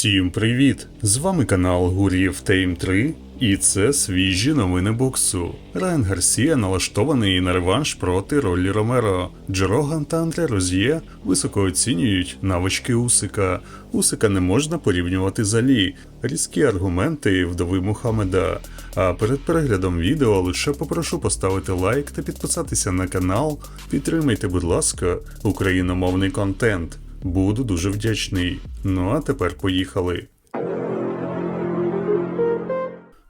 Всім привіт! З вами канал Гур'єв Тейм 3 і це свіжі новини боксу. Райан Гарсія налаштований на реванш проти Роллі Ромеро. Джероган та Андре Роз'є високо оцінюють навички Усика. Усика не можна порівнювати з Алі. Різкі аргументи вдови Мухаммеда. А перед переглядом відео лише попрошу поставити лайк та підписатися на канал. Підтримайте, будь ласка, україномовний контент. Буду дуже вдячний. Ну а тепер поїхали.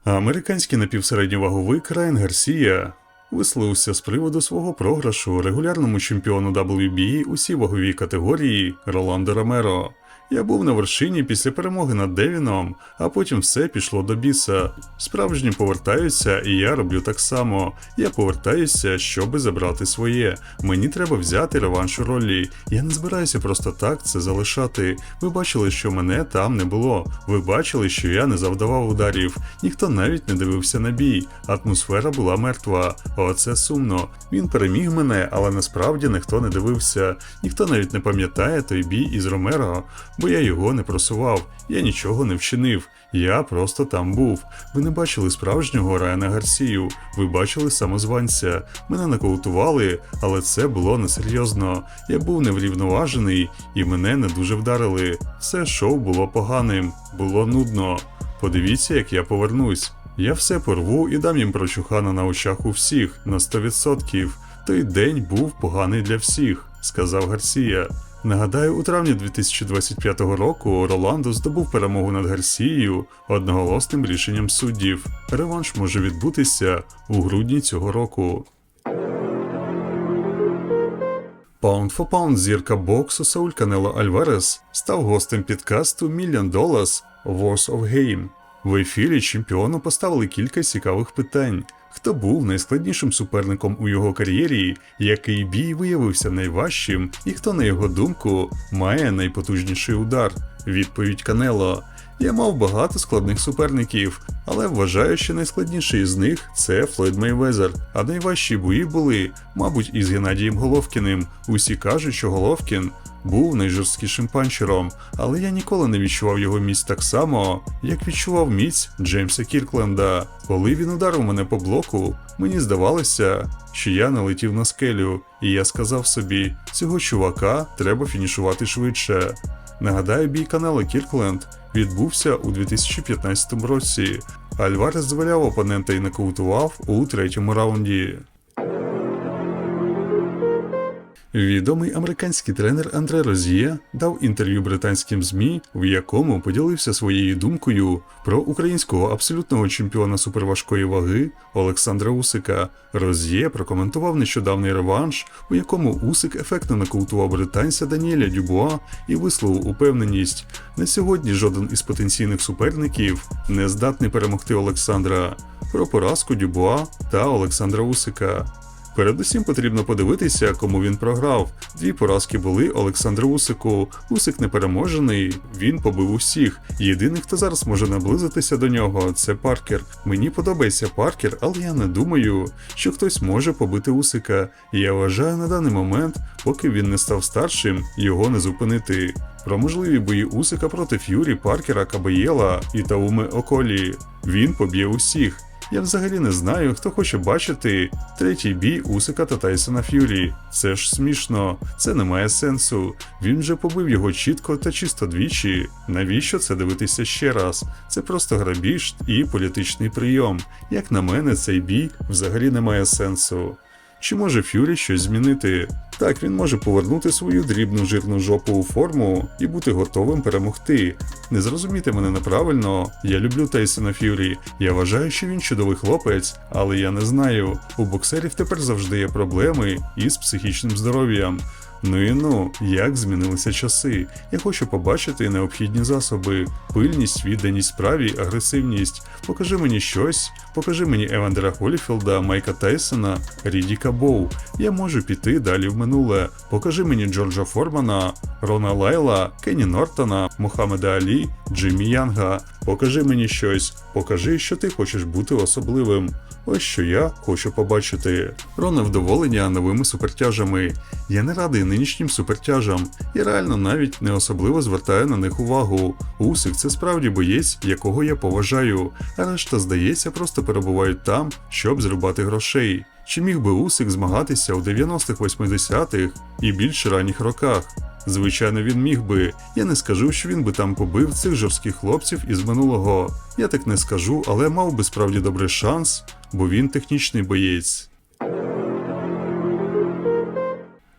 Американський напівсередньоваговик Райан Гарсія висловився з приводу свого програшу регулярному чемпіону WBA усі ваговій категорії Роландо Ромеро. Я був на вершині після перемоги над Девіном, а потім все пішло до біса. Справжні повертаються, і я роблю так само. Я повертаюся, щоби забрати своє. Мені треба взяти реванш у ролі. Я не збираюся просто так це залишати. Ви бачили, що мене там не було. Ви бачили, що я не завдавав ударів. Ніхто навіть не дивився на бій. Атмосфера була мертва. Оце сумно. Він переміг мене, але насправді ніхто не дивився. Ніхто навіть не пам'ятає той бій із Ромеро, бо я його не просував. Я нічого не вчинив. Я просто там був. Ви не бачили справжнього Райана Гарсію. Ви бачили самозванця. Мене нокаутували, але це було несерйозно. Я був неврівноважений, і мене не дуже вдарили. Все шоу було поганим, було нудно. Подивіться, як я повернусь. Я все порву і дам їм прочухана на очах у всіх на 100%. Той день був поганий для всіх, сказав Гарсія. Нагадаю, у травні 2025 року Роландо здобув перемогу над Гарсією одноголосним рішенням суддів. Реванш може відбутися у грудні цього року. Pound for Pound зірка боксу Сауль Канело Альварес став гостем підкасту Million Dollars Wars of Game. В ефірі чемпіону поставили кілька цікавих питань. Хто був найскладнішим суперником у його кар'єрі, який бій виявився найважчим, і хто, на його думку, має найпотужніший удар? Відповідь Канело. Я мав багато складних суперників, але вважаю, що найскладніший з них це Флойд Мейвезер. А найважчі бої були, мабуть, із Геннадієм Головкіним. Усі кажуть, що Головкін був найжорсткішим панчером, але я ніколи не відчував його міць так само, як відчував міць Джеймса Кіркленда. Коли він ударив мене по блоку, мені здавалося, що я налетів на скелю, і я сказав собі, цього чувака треба фінішувати швидше. Нагадаю, бій канала Кіркленд відбувся у 2015 році. Альварес зваляв опонента і нокаутував у третьому раунді. Відомий американський тренер Андре Розіє дав інтерв'ю британським ЗМІ, в якому поділився своєю думкою про українського абсолютного чемпіона суперважкої ваги Олександра Усика. Розіє прокоментував нещодавний реванш, у якому Усик ефектно нокаутував британця Даніеля Дюбуа і висловив упевненість: на сьогодні жоден із потенційних суперників не здатний перемогти Олександра. Про поразку Дюбуа та Олександра Усика. Передусім потрібно подивитися, кому він програв. Дві поразки були Олександру Усику. Усик непереможений, він побив усіх. Єдиний, хто зараз може наблизитися до нього, це Паркер. Мені подобається Паркер, але я не думаю, що хтось може побити Усика. Я вважаю на даний момент, поки він не став старшим, його не зупинити. Про можливі бої Усика проти Ф'юрі, Паркера, Кабаєла і Тауми Околі. Він поб'є усіх. Я взагалі не знаю, хто хоче бачити третій бій Усика та Тайсона Ф'юрі. Це ж смішно, це не має сенсу. Він же побив його чітко та чисто двічі. Навіщо це дивитися ще раз? Це просто грабіж і політичний прийом. Як на мене, цей бій взагалі не має сенсу. Чи може Ф'юрі щось змінити? Так, він може повернути свою дрібну жирну жопу у форму і бути готовим перемогти. Не зрозумійте мене неправильно, я люблю Тейсона Ф'юрі. Я вважаю, що він чудовий хлопець, але я не знаю. У боксерів тепер завжди є проблеми із психічним здоров'ям. Ну і ну, як змінилися часи. Я хочу побачити необхідні засоби, пильність, відданість справі, агресивність. Покажи мені щось, покажи мені Евандера Холіфілда, Майка Тайсона, Рідіка Боу. Я можу піти далі в минуле. Покажи мені Джорджа Формана, Рона Лайла, Кенні Нортона, Мухаммеда Алі, Джиммі Янга. Покажи мені щось, покажи, що ти хочеш бути особливим. Ось що я хочу побачити. Про невдоволення новими супертяжами. Я не радий нинішнім супертяжам і реально навіть не особливо звертає на них увагу. Усик це справді боєць, якого я поважаю, а решта, здається, просто перебувають там, щоб зрубати грошей. Чи міг би Усик змагатися у 90-х 80-х і більш ранніх роках? Звичайно, він міг би. Я не скажу, що він би там побив цих жорстких хлопців із минулого. Я так не скажу, але мав би справді добрий шанс, бо він технічний боєць.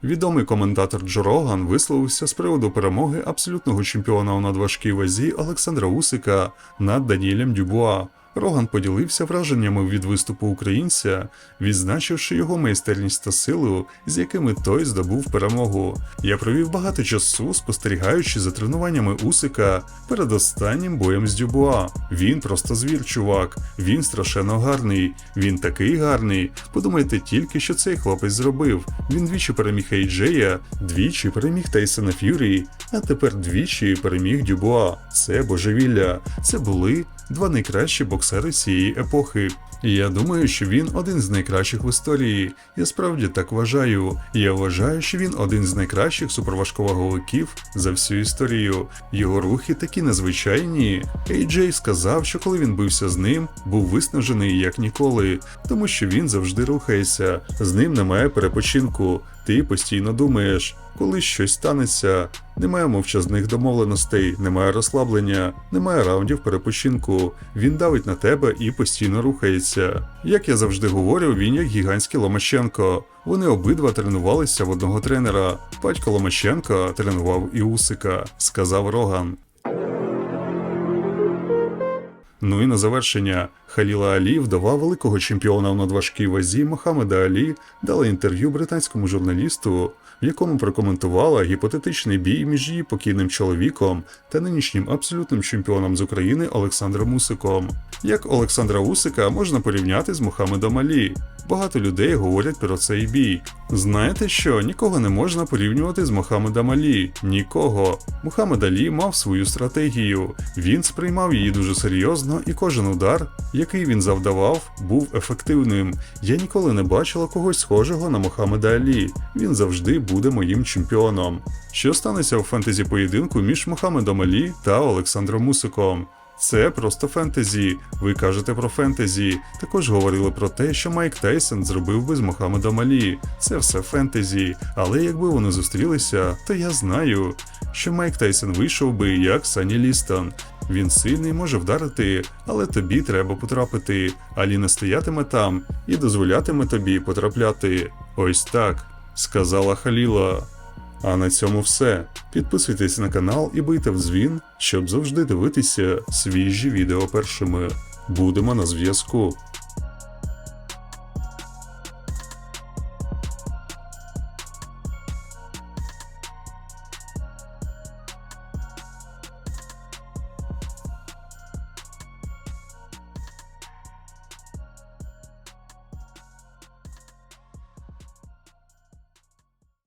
Відомий коментатор Джо Роган висловився з приводу перемоги абсолютного чемпіона у надважкій вазі Олександра Усика над Даніелем Дюбуа. Роган поділився враженнями від виступу українця, відзначивши його майстерність та силу, з якими той здобув перемогу. Я провів багато часу, спостерігаючи за тренуваннями Усика перед останнім боєм з Дюбуа. Він просто звір, чувак. Він страшенно гарний. Він такий гарний. Подумайте тільки, що цей хлопець зробив. Він двічі переміг Ейджея, двічі переміг Тейсона Ф'юрі, а тепер двічі переміг Дюбуа. Це божевілля. Це були два найкращі боксери цієї епохи. І я думаю, що він один з найкращих в історії. Я справді так вважаю. Я вважаю, що він один з найкращих суперважковаговиків за всю історію. Його рухи такі незвичайні. Ейджей сказав, що коли він бився з ним, був виснажений як ніколи, тому що він завжди рухається. З ним немає перепочинку. Ти постійно думаєш, коли щось станеться. Немає мовчазних домовленостей, немає розслаблення, немає раундів перепочинку. Він давить на тебе і постійно рухається. Як я завжди говорю, він як гігантський Ломаченко. Вони обидва тренувалися в одного тренера. Батько Ломаченко тренував і Усика, сказав Роган. Ну і на завершення, Халіла Алі, вдова великого чемпіона в надважкій вазі Мохаммеда Алі, дала інтерв'ю британському журналісту, в якому прокоментувала гіпотетичний бій між її покійним чоловіком та нинішнім абсолютним чемпіоном з України Олександром Усиком. Як Олександра Усика можна порівняти з Мохаммедом Алі? Багато людей говорять про цей бій. Знаєте що, нікого не можна порівнювати з Мохаммедом Алі. Нікого. Мухаммед Алі мав свою стратегію. Він сприймав її дуже серйозно, і кожен удар, який він завдавав, був ефективним. Я ніколи не бачила когось схожого на Мохаммеда Алі. Він завжди буде моїм чемпіоном. Що станеться у фентезі поєдинку між Мохаммедом Алі та Олександром Мусиком? Це просто фентезі. Ви кажете про фентезі. Також говорили про те, що Майк Тайсон зробив би з Мохаммедом Алі. Це все фентезі. Але якби вони зустрілися, то я знаю, що Майк Тайсон вийшов би як Сані Лістон. Він сильний може вдарити, але тобі треба потрапити. Алі не стоятиме там і дозволятиме тобі потрапляти. Ось так, сказала Халіла. А на цьому все. Підписуйтесь на канал і бийте в дзвін, щоб завжди дивитися свіжі відео першими. Будемо на зв'язку.